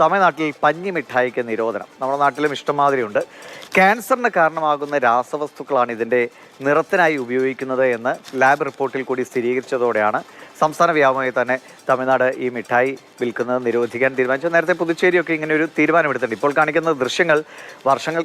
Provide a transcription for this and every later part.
തമിഴ്നാട്ടിൽ പഞ്ഞി മിഠായിക്ക് നിരോധനം. നമ്മുടെ നാട്ടിലും ഇഷ്ടംമാതിരിയുണ്ട്. ക്യാൻസറിന് കാരണമാകുന്ന രാസവസ്തുക്കളാണ് ഇതിന്റെ നിറത്തിനായി ഉപയോഗിക്കുന്നത് എന്ന് ലാബ് റിപ്പോർട്ടിൽ കൂടി സ്ഥിരീകരിച്ചതോടെയാണ് സംസ്ഥാന വ്യാപകമായി തന്നെ തമിഴ്നാട് ഈ മിഠായി വിൽക്കുന്നത് നിരോധിക്കാൻ തീരുമാനിച്ചു നേരത്തെ പുതുച്ചേരിയൊക്കെ ഇങ്ങനെ ഒരു തീരുമാനമെടുത്തിട്ടുണ്ട്. ഇപ്പോൾ കാണിക്കുന്ന ദൃശ്യങ്ങൾ വർഷങ്ങൾ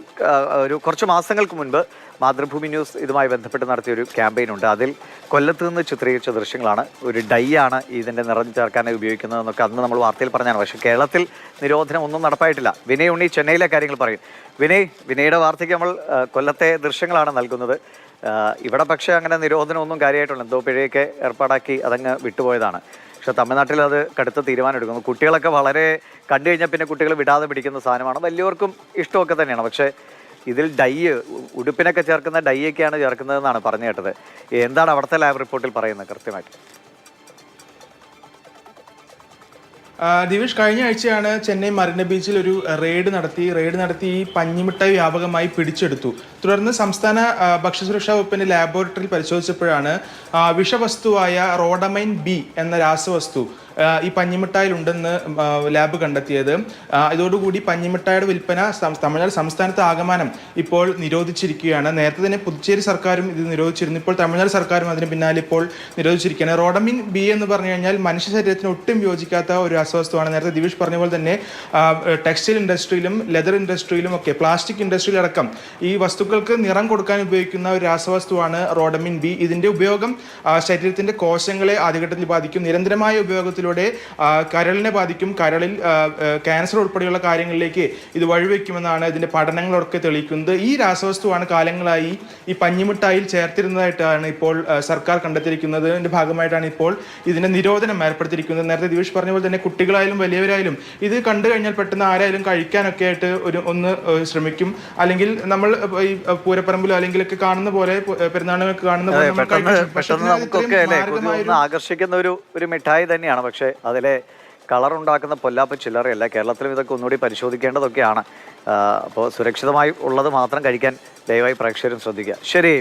ഒരു കുറച്ച് മാസങ്ങൾക്ക് മുൻപ് മാതൃഭൂമി ന്യൂസ് ഇതുമായി ബന്ധപ്പെട്ട് നടത്തിയ ഒരു ക്യാമ്പയിൻ ഉണ്ട് അതിൽ കൊല്ലത്ത് നിന്ന് ചിത്രീകരിച്ച ദൃശ്യങ്ങളാണ്. ഒരു ഡൈ ആണ് ഇതിന്റെ നിറം ചേർക്കാനായി ഉപയോഗിക്കുന്നതെന്നൊക്കെ അന്ന് നമ്മൾ വാർത്തയിൽ പറഞ്ഞാണ്. പക്ഷേ കേരളത്തിൽ നിരോധനം ഒന്നും നടപ്പായിട്ടില്ല. വിനയ് ഉണ്ണി ചെന്നൈയിലെ കാര്യങ്ങൾ പറയും. വിനയ് വിനയുടെ വാർത്തയ്ക്ക് നമ്മൾ കൊല്ലത്തെ ദൃശ്യങ്ങളാണ് നൽകുന്നത്. ഇവിടെ പക്ഷേ അങ്ങനെ നിരോധനം ഒന്നും കാര്യമായിട്ടുള്ള എന്തോ പിഴയൊക്കെ ഏർപ്പാടാക്കി അതങ്ങ് വിട്ടുപോയതാണ്. പക്ഷെ തമിഴ്നാട്ടിൽ അത് കടുത്ത തീരുമാനം എടുക്കുന്നു കുട്ടികളൊക്കെ വളരെ കണ്ടു കഴിഞ്ഞാൽ പിന്നെ കുട്ടികൾ വിടാതെ പിടിക്കുന്ന സാധനമാണ്. വലിയവർക്കും ഇഷ്ടമൊക്കെ തന്നെയാണ്. പക്ഷേ ഇതിൽ ഡൈ ഉടുപ്പിനൊക്കെ ചേർക്കുന്ന ഡൈ ഒക്കെയാണ് ചേർക്കുന്നതെന്നാണ് പറഞ്ഞു കേട്ടത്. എന്താണ് അവിടുത്തെ ലാബ് റിപ്പോർട്ടിൽ പറയുന്നത് കൃത്യമായിട്ട്? ദിവിഷ് കഴിഞ്ഞ ആഴ്ചയാണ് ചെന്നൈ മറീന ബീച്ചിൽ ഒരു റെയ്ഡ് നടത്തി റെയ്ഡ് നടത്തി ഈ പഞ്ഞിമിഠായി വ്യാപകമായി പിടിച്ചെടുത്തു. തുടർന്ന് സംസ്ഥാന ഭക്ഷ്യസുരക്ഷാ വകുപ്പിന്റെ ലാബോറട്ടറിയിൽ പരിശോധിച്ചപ്പോഴാണ് വിഷവസ്തുവായ റോഡമൈൻ ബി എന്ന രാസവസ്തു ഈ പഞ്ഞിമിഠായിൽ ഉണ്ടെന്ന് ലാബ് കണ്ടെത്തിയത്. ഇതോടുകൂടി പഞ്ഞിമിഠായിയുടെ വിൽപ്പന തമിഴ്നാട് സംസ്ഥാനത്ത് ആകമാനം ഇപ്പോൾ നിരോധിച്ചിരിക്കുകയാണ്. നേരത്തെ തന്നെ പുതുച്ചേരി സർക്കാരും ഇത് നിരോധിച്ചിരുന്നു. ഇപ്പോൾ തമിഴ്നാട് സർക്കാരും അതിന് പിന്നാലെ ഇപ്പോൾ നിരോധിച്ചിരിക്കുകയാണ്. റോഡമിൻ ബി എന്ന് പറഞ്ഞു കഴിഞ്ഞാൽ മനുഷ്യ ശരീരത്തിന് ഒട്ടും യോജിക്കാത്ത ഒരു അസ്വസ്ഥമാണ് നേരത്തെ ദിവിഷ് പറഞ്ഞ പോലെ തന്നെ ടെക്സ്റ്റൈൽ ഇൻഡസ്ട്രിയിലും ലെതർ ഇൻഡസ്ട്രിയിലും ഒക്കെ പ്ലാസ്റ്റിക് ഇൻഡസ്ട്രിയിലടക്കം ഈ വസ്തുക്കൾക്ക് നിറം കൊടുക്കാൻ ഉപയോഗിക്കുന്ന ഒരു രാസവസ്തുവാണ് റോഡമിൻ ബി. ഇതിന്റെ ഉപയോഗം ശരീരത്തിന്റെ കോശങ്ങളെ ആദ്യഘട്ടത്തിൽ ബാധിക്കും. നിരന്തരമായ ഉപയോഗത്തിലൂടെ ആ, കരളിനെ ബാധിക്കും. കരളിൽ ക്യാൻസർ ഉൾപ്പെടെയുള്ള കാര്യങ്ങളിലേക്ക് ഇത് വഴിവെക്കുമെന്നാണ് ഇതിന്റെ പഠനങ്ങളൊക്കെ തെളിയിക്കുന്നത്. ഈ രാസവസ്തുവാണ് കാലങ്ങളായി ഈ പഞ്ഞിമിഠായിൽ ചേർത്തിരുന്നതായിട്ടാണ് ഇപ്പോൾ സർക്കാർ കണ്ടെത്തിയിരിക്കുന്നത്. ഇതിന്റെ ഭാഗമായിട്ടാണ് ഇപ്പോൾ ഇതിന്റെ നിരോധനം ഏർപ്പെടുത്തിയിരിക്കുന്നത്. നേരത്തെ ദിവീഷ് പറഞ്ഞ പോലെ തന്നെ കുട്ടികളായാലും വലിയവരായാലും ഇത് കണ്ടു കഴിഞ്ഞാൽ പെട്ടെന്ന് ആരായാലും കഴിക്കാനൊക്കെ ആയിട്ട് ഒരു ഒന്ന് ശ്രമിക്കും. അല്ലെങ്കിൽ നമ്മൾ ഈ പൂരപ്പറമ്പിലോ അല്ലെങ്കിൽ ഒക്കെ കാണുന്ന പോലെ പെരുന്നാളിനൊക്കെ കാണുന്ന പോലെ ആകർഷിക്കുന്ന ഒരു ഒരു മിഠായി തന്നെയാണ്. പക്ഷേ അതിലെ കളർ ഉണ്ടാക്കുന്ന പൊല്ലാപ്പ് ചില്ലറയല്ല. കേരളത്തിലും ഇതൊക്കെ ഒന്നുകൂടി പരിശോധിക്കേണ്ടതൊക്കെയാണ്. അപ്പോൾ സുരക്ഷിതമായി ഉള്ളത് മാത്രം കഴിക്കാൻ ദയവായി പ്രേക്ഷകരും ശ്രദ്ധിക്കുക. ശരി.